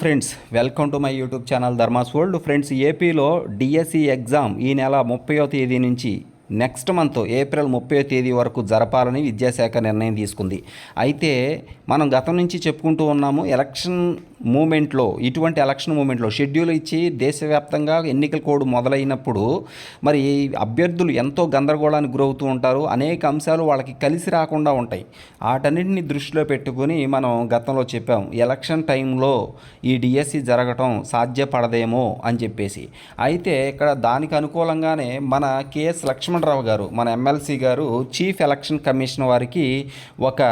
Friends welcome to my YouTube channel Dharma's world. Friends ఏపీలో DSC exam ఈ నెల ముప్పయో తేదీ నుంచి నెక్స్ట్ మంత్ ఏప్రిల్ ముప్పై తేదీ వరకు జరపాలని విద్యాశాఖ నిర్ణయం తీసుకుంది. అయితే మనం గతం నుంచి చెప్పుకుంటూ ఉన్నాము ఎలక్షన్ మూమెంట్లో ఇటువంటి ఎలక్షన్ మూమెంట్లో షెడ్యూల్ ఇచ్చి దేశవ్యాప్తంగా ఎన్నికల కోడ్ మొదలైనప్పుడు మరి అభ్యర్థులు ఎంతో గందరగోళానికి గురవుతూ ఉంటారు. అనేక అంశాలు వాళ్ళకి కలిసి రాకుండా ఉంటాయి. వాటన్నిటిని దృష్టిలో పెట్టుకుని మనం గతంలో చెప్పాం ఎలక్షన్ టైంలో ఈ డిఎస్సి జరగటం సాధ్యపడదేమో అని చెప్పేసి. అయితే ఇక్కడ దానికి అనుకూలంగానే మన కెఎస్ లక్ష్మణరావు గారు మన ఎమ్మెల్సీ గారు చీఫ్ ఎలక్షన్ కమిషన్ వారికి ఒక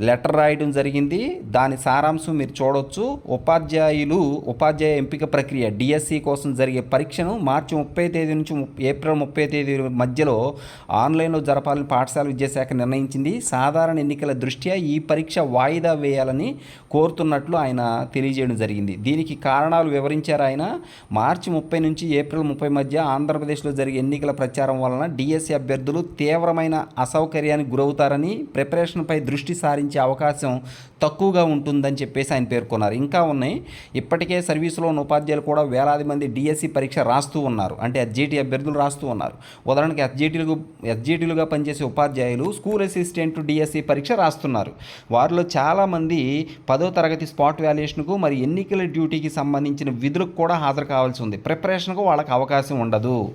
లెటర్ రాయడం జరిగింది. దాని సారాంశం మీరు చూడొచ్చు. ఉపాధ్యాయులు ఉపాధ్యాయ ఎంపిక ప్రక్రియ డిఎస్సి కోసం జరిగే పరీక్షను మార్చి ముప్పై తేదీ నుంచి ఏప్రిల్ ముప్పై తేదీ మధ్యలో ఆన్లైన్లో జరపాలని పాఠశాల విద్యాశాఖ నిర్ణయించింది. సాధారణ ఎన్నికల దృష్ట్యా ఈ పరీక్ష వాయిదా వేయాలని కోరుతున్నట్లు ఆయన తెలియజేయడం జరిగింది. దీనికి కారణాలు వివరించారు ఆయన. మార్చి ముప్పై నుంచి ఏప్రిల్ ముప్పై మధ్య ఆంధ్రప్రదేశ్లో జరిగే ఎన్నికల ప్రచారం వలన డిఎస్సి అభ్యర్థులు తీవ్రమైన అసౌకర్యానికి గురవుతారని ప్రిపరేషన్పై దృష్టి సారించి అవకాశం తక్కువగా ఉంటుందని చెప్పేసి ఆయన పేర్కొన్నారు. ఇంకా ఉన్నాయి. ఇప్పటికే సర్వీసులో ఉన్న ఉపాధ్యాయులు కూడా వేలాది మంది డిఎస్సి పరీక్ష రాస్తూ ఉన్నారు. అంటే ఎస్జీటీ అభ్యర్థులు రాస్తూ ఉన్నారు. ఉదాహరణకి ఎస్జీటీలు ఎస్జీటీలుగా పనిచేసే ఉపాధ్యాయులు స్కూల్ అసిస్టెంట్ డిఎస్సి పరీక్ష రాస్తున్నారు. వారిలో చాలామంది పదో తరగతి స్పాట్ వాల్యుయేషన్కు మరి ఎన్నికల డ్యూటీకి సంబంధించిన విధులకు కూడా హాజరు కావాల్సి ఉంది. ప్రిపరేషన్కు వాళ్ళకి అవకాశం ఉండదు.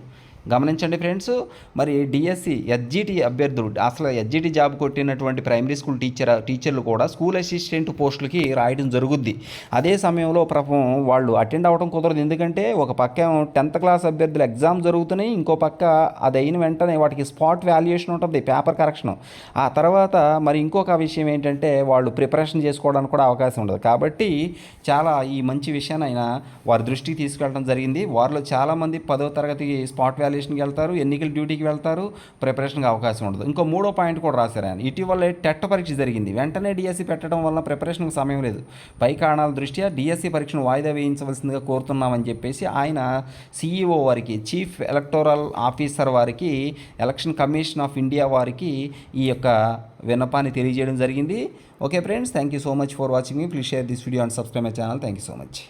గమనించండి ఫ్రెండ్స్ మరి డిఎస్సి ఎస్జిటి అభ్యర్థులు అసలు ఎస్జిటి జాబ్ కొట్టినటువంటి ప్రైమరీ స్కూల్ టీచర్ టీచర్లు కూడా స్కూల్ అసిస్టెంట్ పోస్టులకి రాయడం జరుగుద్ది. అదే సమయంలో పాపం వాళ్ళు అటెండ్ అవ్వడం కుదరదు. ఎందుకంటే ఒక పక్క టెన్త్ క్లాస్ అభ్యర్థులు ఎగ్జామ్ జరుగుతున్నాయి ఇంకో పక్క అది అయిన వెంటనే వాటికి స్పాట్ వాల్యుయేషన్ ఉంటుంది పేపర్ కరెక్షన్. ఆ తర్వాత మరి ఇంకొక విషయం ఏంటంటే వాళ్ళు ప్రిపరేషన్ చేసుకోవడానికి కూడా అవకాశం ఉండదు. కాబట్టి చాలా ఈ మంచి విషయాన్ని ఆయన వారి దృష్టికి తీసుకెళ్ళడం జరిగింది. వారిలో చాలామంది పదో తరగతి స్పాట్ ఇన్స్టాలేషన్కి వెళ్తారు ఎన్నికల డ్యూటీకి వెళ్తారు ప్రిపరేషన్కి అవకాశం ఉండదు. ఇంకో మూడో పాయింట్ కూడా రాశారు ఆయన. ఇటీవల టెట్ పరీక్ష జరిగింది. వెంటనే డిఎస్సి పెట్టడం వల్ల ప్రిపరేషన్కి సమయం లేదు. పై కారణాల దృష్ట్యా డిఎస్సి పరీక్షను వాయిదా వేయించవలసిందిగా కోరుతున్నామని చెప్పేసి ఆయన సిఈఓ వారికి చీఫ్ ఎలక్టోరల్ ఆఫీసర్ వారికి ఎలక్షన్ కమిషన్ ఆఫ్ ఇండియా వారికి ఈ యొక్క విన్నపాన్ని తెలియజేయడం జరిగింది. Okay friends thank you so much for watching me. Please share this video and subscribe my channel. Thank you so much.